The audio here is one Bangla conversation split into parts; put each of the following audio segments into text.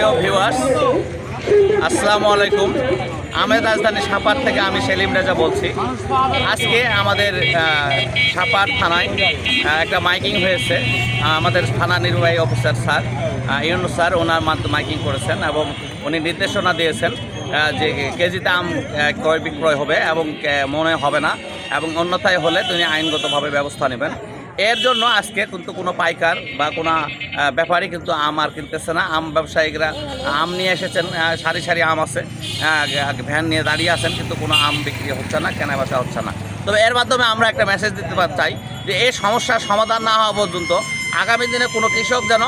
প্রিয় ভিউয়ার্স আসসালামু আলাইকুম। আমের রাজধানী সাপার থেকে আমি সেলিম রেজা বলছি। আজকে আমাদের সাপার থানায় একটা মাইকিং হয়েছে। আমাদের থানা নির্বাহী অফিসার স্যার ইউনু স্যার, ওনার মাধ্যমে মাইকিং করেছেন এবং উনি নির্দেশনা দিয়েছেন যে কেজিতে আম ক্রয় বিক্রয় হবে এবং মনে হবে না এবং অন্যথায় হলে তিনি আইনগতভাবে ব্যবস্থা নেবেন। এর জন্য আজকে কিন্তু কোনো পাইকার বা কোনো ব্যাপারই কিন্তু আম আর কিনতেছে না। আম ব্যবসায়িকরা আম নিয়ে এসেছেন সারি সারি আম আছে। ভ্যান নিয়ে দাঁড়িয়ে আছেন, কিন্তু কোনো আম বিক্রি হচ্ছে না কেনা বেচা হচ্ছে না। তবে এর মাধ্যমে আমরা একটা মেসেজ দিতে চাই যে এই সমস্যার সমাধান না হওয়া পর্যন্ত আগামী দিনে কোনো কৃষক যেন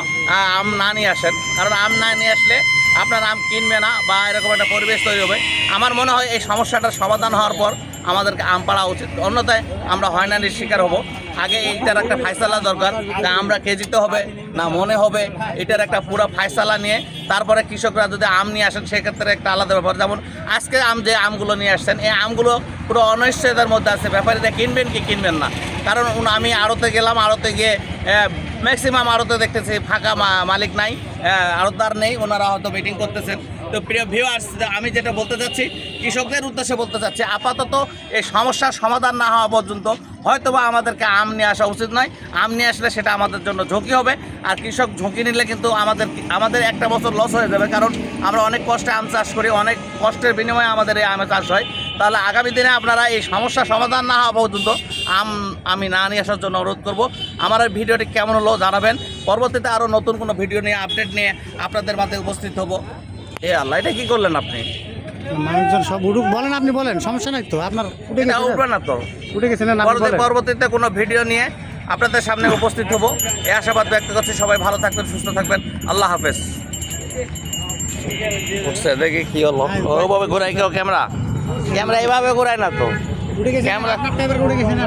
আম না নিয়ে আসেন। কারণ আম না নিয়ে আসলে আপনার আম কিনবে না বা এরকম একটা পরিবেশ তৈরি হবে। আমার মনে হয় এই সমস্যাটার সমাধান হওয়ার পর আমাদেরকে আম পাড়া উচিত। অন্যথায় আমরা হয়রানির শিকার হব। আগে এইটার একটা ফায়সালা দরকার তা আমরা কেজিতে হবে, না মনে হবে, এটার একটা পুরো ফায়সালা নিয়ে, তারপরে কৃষকরা যদি আম নিয়ে আসেন, সেক্ষেত্রে একটা আলাদা ব্যাপার। যেমন আজকে আম যে আমগুলো নিয়ে আসছেন, এই আমগুলো পুরো অনিশ্চয়তার মধ্যে আছে, ব্যাপারীরা কিনবেন কি কিনবেন না। কারণ আমি আড়তে গেলাম, আড়তে গিয়ে ম্যাক্সিমাম আড়তে দেখতেছি, ফাঁকা মালিক নাই আড়তদার নেই, ওনারা হয়তো মিটিং করতেছেন। তো প্রিয় ভিউয়ার্স আমি যেটা বলতে চাচ্ছি, কৃষকদের উদ্দেশ্যে বলতে চাচ্ছি, আপাতত এই সমস্যার সমাধান না হওয়া পর্যন্ত হয়তোবা আমাদেরকে আম নিয়ে আসা উচিত নয়। আম নিয়ে আসলে সেটা আমাদের জন্য ঝুঁকি হবে। আর কৃষক ঝুঁকি নিলে কিন্তু আমাদের আমাদের একটা বছর লস হয়ে যাবে। কারণ আমরা অনেক কষ্টে আম চাষ করি, অনেক কষ্টের বিনিময়ে আমাদের এই আমে চাষ হয়। তাহলে আগামী দিনে আপনারা এই সমস্যার সমাধান না হওয়া পর্যন্ত আম, আমি না নিয়ে আসার জন্য অনুরোধ করব। আমার এই ভিডিওটি কেমন হলো জানাবেন। পরবর্তীতে আরও নতুন কোনো ভিডিও নিয়ে আপডেট নিয়ে আপনাদের মাঝে উপস্থিত হব। এ আল্লাহ এটা কি করলেন আপনি? মানুষজন সব উঠুক বলেন আপনি বলেন। সমস্যা নাই তো। আপনার উঠে গেছে উঠবে না তো। উঠে গেছেন না? পরবর্তীতে কোনো ভিডিও নিয়ে আপনাদের সামনে উপস্থিত হব। এই আশাবাদ ব্যক্ত করছি। সবাই ভালো থাকবেন সুস্থ থাকবেন। আল্লাহ হাফেজ। দেখি কি হলো। ওভাবে ঘুরাই কেউ ক্যামেরা? ক্যামেরা এইভাবে ঘুরায় না তো। ক্যামেরা- আপনার উঠে গেছে না?